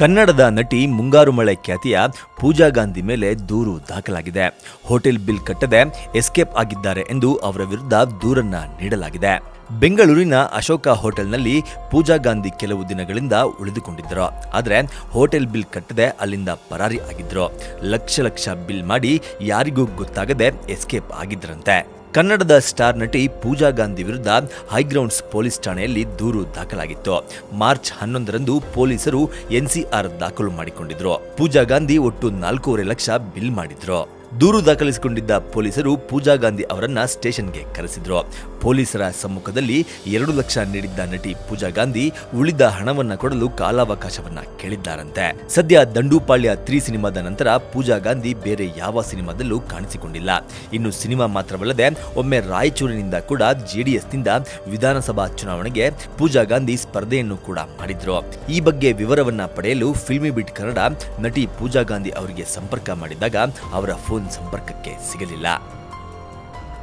ಕನ್ನಡದ ನಟಿ ಮುಂಗಾರು ಮಳೆ ಖ್ಯಾತಿಯ ಪೂಜಾ ಗಾಂಧಿ ಮೇಲೆ ದೂರು ದಾಖಲಾಗಿದೆ. ಹೋಟೆಲ್ ಬಿಲ್ ಕಟ್ಟದೆ ಎಸ್ಕೇಪ್ ಆಗಿದ್ದಾರೆ ಎಂದು ಅವರ ವಿರುದ್ಧ ದೂರನ್ನ ನೀಡಲಾಗಿದೆ. ಬೆಂಗಳೂರಿನ ಅಶೋಕ ಹೋಟೆಲ್ನಲ್ಲಿ ಪೂಜಾ ಗಾಂಧಿ ಕೆಲವು ದಿನಗಳಿಂದ ಉಳಿದುಕೊಂಡಿದ್ದರು. ಆದರೆ ಹೋಟೆಲ್ ಬಿಲ್ ಕಟ್ಟದೆ ಅಲ್ಲಿಂದ ಪರಾರಿ ಆಗಿದ್ರು. ಲಕ್ಷ ಲಕ್ಷ ಬಿಲ್ ಮಾಡಿ ಯಾರಿಗೂ ಗೊತ್ತಾಗದೆ ಎಸ್ಕೇಪ್ ಆಗಿದ್ರಂತೆ ಕನ್ನಡದ ಸ್ಟಾರ್ ನಟಿ ಪೂಜಾ ಗಾಂಧಿ ವಿರುದ್ಧ ಹೈಗ್ರೌಂಡ್ಸ್ ಪೊಲೀಸ್ ಠಾಣೆಯಲ್ಲಿ ದೂರು ದಾಖಲಾಗಿತ್ತು. ಮಾರ್ಚ್ ಹನ್ನೊಂದರಂದು ಪೊಲೀಸರು ಎನ್ಸಿಆರ್ ದಾಖಲು ಮಾಡಿಕೊಂಡಿದ್ರು. ಪೂಜಾ ಗಾಂಧಿ ಒಟ್ಟು ನಾಲ್ಕೂವರೆ ಲಕ್ಷ ಬಿಲ್ ಮಾಡಿದ್ರು. ದೂರು ದಾಖಲಿಸಿಕೊಂಡಿದ್ದ ಪೊಲೀಸರು ಪೂಜಾ ಗಾಂಧಿ ಅವರನ್ನ ಸ್ಟೇಷನ್ಗೆ ಕರೆಸಿದ್ರು. ಪೊಲೀಸರ ಸಮ್ಮುಖದಲ್ಲಿ ಎರಡು ಲಕ್ಷ ನೀಡಿದ್ದ ನಟಿ ಪೂಜಾ ಗಾಂಧಿ ಉಳಿದ ಹಣವನ್ನ ಕೊಡಲು ಕಾಲಾವಕಾಶವನ್ನ ಕೇಳಿದ್ದಾರಂತೆ. ಸದ್ಯ ದಂಡುಪಾಳ್ಯ ತ್ರೀ ಸಿನಿಮಾದ ನಂತರ ಪೂಜಾ ಗಾಂಧಿ ಬೇರೆ ಯಾವ ಸಿನಿಮಾದಲ್ಲೂ ಕಾಣಿಸಿಕೊಂಡಿಲ್ಲ. ಇನ್ನು ಸಿನಿಮಾ ಮಾತ್ರವಲ್ಲದೆ ಒಮ್ಮೆ ರಾಯಚೂರಿನಿಂದ ಕೂಡ ಜೆಡಿಎಸ್ನಿಂದ ವಿಧಾನಸಭಾ ಚುನಾವಣೆಗೆ ಪೂಜಾ ಗಾಂಧಿ ಸ್ಪರ್ಧೆಯನ್ನು ಕೂಡ ಮಾಡಿದ್ರು. ಈ ಬಗ್ಗೆ ವಿವರವನ್ನ ಪಡೆಯಲು ಫಿಲ್ಮಿ ಬಿಟ್ ಕನ್ನಡ ನಟಿ ಪೂಜಾ ಗಾಂಧಿ ಅವರಿಗೆ ಸಂಪರ್ಕ ಮಾಡಿದಾಗ ಅವರ ಫೋನ್ ಸಂಪರ್ಕಕ್ಕೆ ಸಿಗಲಿಲ್ಲ.